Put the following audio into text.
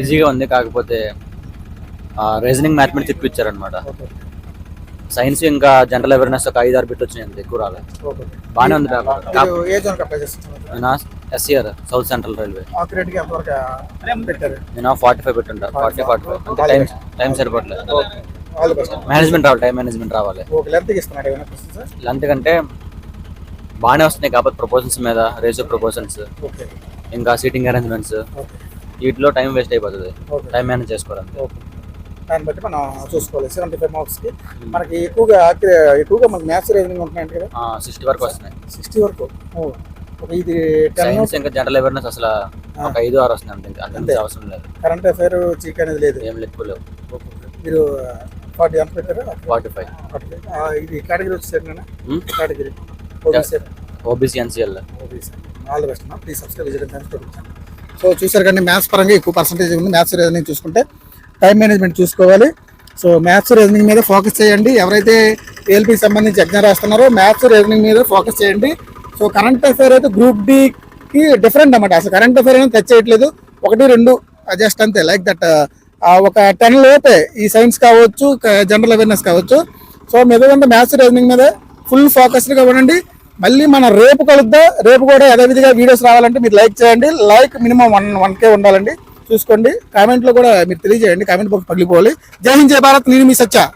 ఈజీగా ఉందా కాకపోతే రీజనింగ్ మ్యాథమెటిక్స్ ఓకే సైన్స్ ఇంకా జనరల్ అవేర్నెస్ ఒక ఐదు ఆరు బిట్లు వచ్చినాయి అంతే ఎక్కువ రాలేదు ఓకే బాగానే ఉంది ఎస్సీఆర్ సౌత్ సెంట్రల్ రైల్వే నేను? ఫార్టీ ఫైవ్ పెట్టుంటా ఫార్టీ ఫార్టీ ఫైవ్ అంటే టైం టైం సరిపోవట్లేదు మేనేజ్మెంట్ రావాలి టైం మేనేజ్మెంట్ రావాలి. క్వశ్చన్స్ అంతకంటే బాగానే వస్తున్నాయి కాబట్టి ప్రపోజల్స్ మీద రేషియో ప్రపోజల్స్ ఇంకా సీటింగ్ అరేంజ్మెంట్స్ ఓకే వీటిలో టైం వేస్ట్ అయిపోతుంది. ఓకే టైం మేనేజ్ చేసుకోవాలంటే ఓకే దాన్ని బట్టి మనం చూసుకోవాలి. సెవెంటీ ఫైవ్ మార్క్స్కి మనకి ఎక్కువగా ఎక్కువగా మనకి మ్యాథ్స్ రీజనింగ్ ఉంటున్నాయంట కదా? సిక్స్టీ వరకు వస్తున్నాయి. సిక్స్టీ వరకు. ఇది సైన్స్ ఇంకా జనరల్ అవేర్నెస్ అసలు ఒక ఐదు ఆరు వస్తున్నాయి అంతే అవసరం లేదు. కరెంట్ అఫైర్ చీక్ అనేది లేదు. ఏం ఎక్కువ లేవు. మీరు ఫార్టీ ఎంత పెట్టారు? ఫార్టీ ఫైవ్ ఇది కేటగిరీ వచ్చేసరి నేను? Hmm? Category OBC NCL. All the best please subscribe visit so చూసారు కానీ మ్యాథ్స్ పరంగా ఎక్కువ పర్సంటేజ్ ఉంది. మ్యాథ్స్ రీజనింగ్ చూసుకుంటే టైం మేనేజ్మెంట్ చూసుకోవాలి. సో మ్యాథ్స్ రీజనింగ్ మీద ఫోకస్ చేయండి. ఎవరైతే ఏఎల్పీకి సంబంధించి ఎగ్జామ్ రాస్తున్నారో మ్యాథ్స్ రీజనింగ్ మీద ఫోకస్ చేయండి. సో కరెంట్ అఫైర్ అయితే గ్రూప్ డికి డిఫరెంట్ అన్నమాట. అసలు కరెంట్ అఫైర్ అనేది టచ్ చేయట్లేదు. ఒకటి రెండు జస్ట్ అంతే. లైక్ దట్ ఒక టెన్ లోపే ఈ సైన్స్ కావచ్చు జనరల్ అవేర్నెస్ కావచ్చు. సో మీద మ్యాథ్స్ రీజనింగ్ మీద ఫుల్ ఫోకస్డ్గా ఉండండి. మళ్ళీ మన రేపు కలుద్దా. రేపు కూడా యథావిధిగా వీడియోస్ రావాలంటే మీరు లైక్ చేయండి. Like minimum one one K ఉండాలండి. చూసుకోండి. కామెంట్లో కూడా మీరు తెలియజేయండి. కామెంట్ బాక్స్ పగిలిపోవాలి. జై హింద్ జై భారత్. నేను మీ సచ్చా